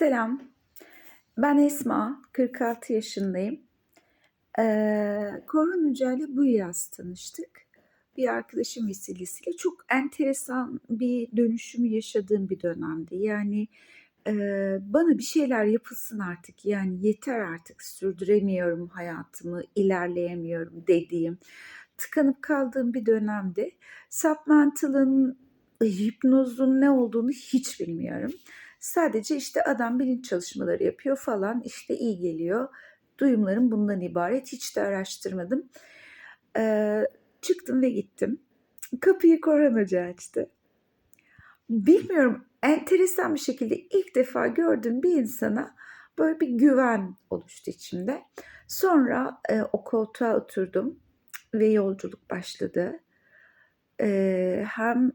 Selam. Ben Esma, 46 yaşındayım. Eee Korhan Hoca bu yaz tanıştık. Bir arkadaşım vesilesiyle çok enteresan bir dönüşümü yaşadığım bir dönemdi. Yani, eee, bana bir şeyler yapılsın artık, yani yeter artık sürdüremiyorum hayatımı, ilerleyemiyorum dediğim, tıkanıp kaldığım bir dönemdi. Submental'ın, hipnozun ne olduğunu hiç bilmiyorum. Sadece işte adam bilinç çalışmaları yapıyor falan, işte iyi geliyor. Duyumlarım bundan ibaret. Hiç de araştırmadım. Eee, çıktım ve gittim. Kapıyı Korhan Hoca açtı. Bilmiyorum, enteresan bir şekilde ilk defa gördüğüm bir insana böyle bir güven oluştu içimde. Sonra, eee, o koltuğa oturdum ve yolculuk başladı. Eee, hem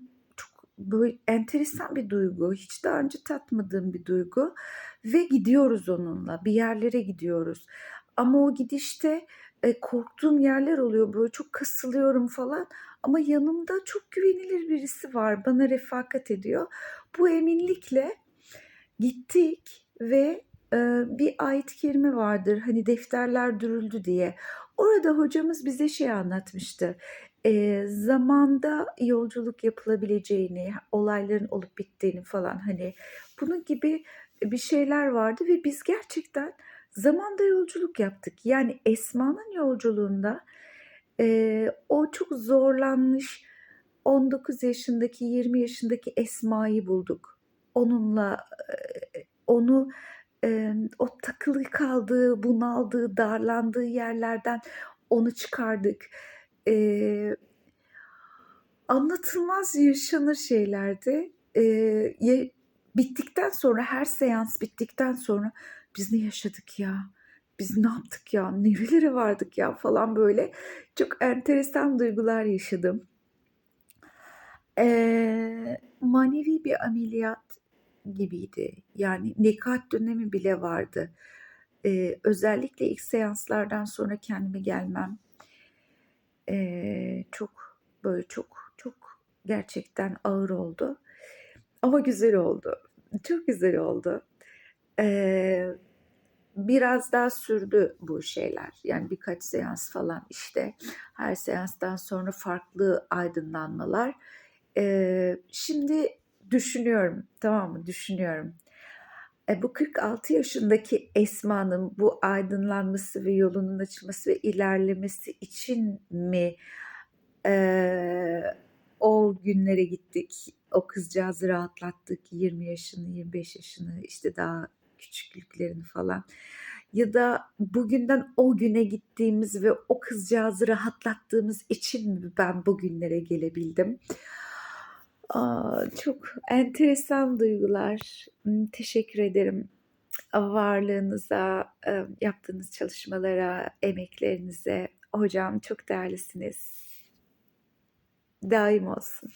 böyle enteresan bir duygu, hiç daha önce tatmadığım bir duygu ve gidiyoruz onunla, bir yerlere gidiyoruz. Ama o gidişte, eee, korktuğum yerler oluyor, böyle çok kasılıyorum falan ama yanımda çok güvenilir birisi var, bana refakat ediyor. Bu eminlikle gittik ve, eee, bir ayet-i kerime vardır, hani defterler dürüldü diye. Orada hocamız bize şey anlatmıştı, eee, zamanda yolculuk yapılabileceğini, olayların olup bittiğini falan, hani bunun gibi bir şeyler vardı ve biz gerçekten zamanda yolculuk yaptık. Yani Esma'nın yolculuğunda, eee, o çok zorlanmış 19 yaşındaki, 20 yaşındaki Esma'yı bulduk. Onunla, eee, onu, emm, o takılı kaldığı, bunaldığı, darlandığı yerlerden onu çıkardık. Eee, anlatılmaz yaşanır şeylerdi. Eee, ye bittikten sonra, her seans bittikten sonra biz ne yaşadık ya, biz ne yaptık ya, nerelere vardık ya falan böyle çok enteresan duygular yaşadım. Eee, manevi bir ameliyat gibiydi. Yani nekat dönemi bile vardı. Eee, özellikle ilk seanslardan sonra kendime gelmem, çok böyle çok çok gerçekten ağır oldu ama güzel oldu. Çok güzel oldu. Eee, biraz daha sürdü bu şeyler. Yani birkaç seans falan işte. Her seanstan sonra farklı aydınlanmalar. Eee, şimdi düşünüyorum, tamam mı? Düşünüyorum. E, bu 46 yaşındaki Esma'nın bu aydınlanması ve yolunun açılması ve ilerlemesi için mi, eee, o günlere gittik, o kızcağızı rahatlattık, 20 yaşını, 25 yaşını, işte daha küçüklüklerini falan ya da bugünden o güne gittiğimiz ve o kızcağızı rahatlattığımız için mi ben bugünlere gelebildim? A, çok enteresan duygular. Imm, teşekkür ederim varlığınıza, yaptığınız çalışmalara, emeklerinize. Hocam çok değerlisiniz. Daim olsun.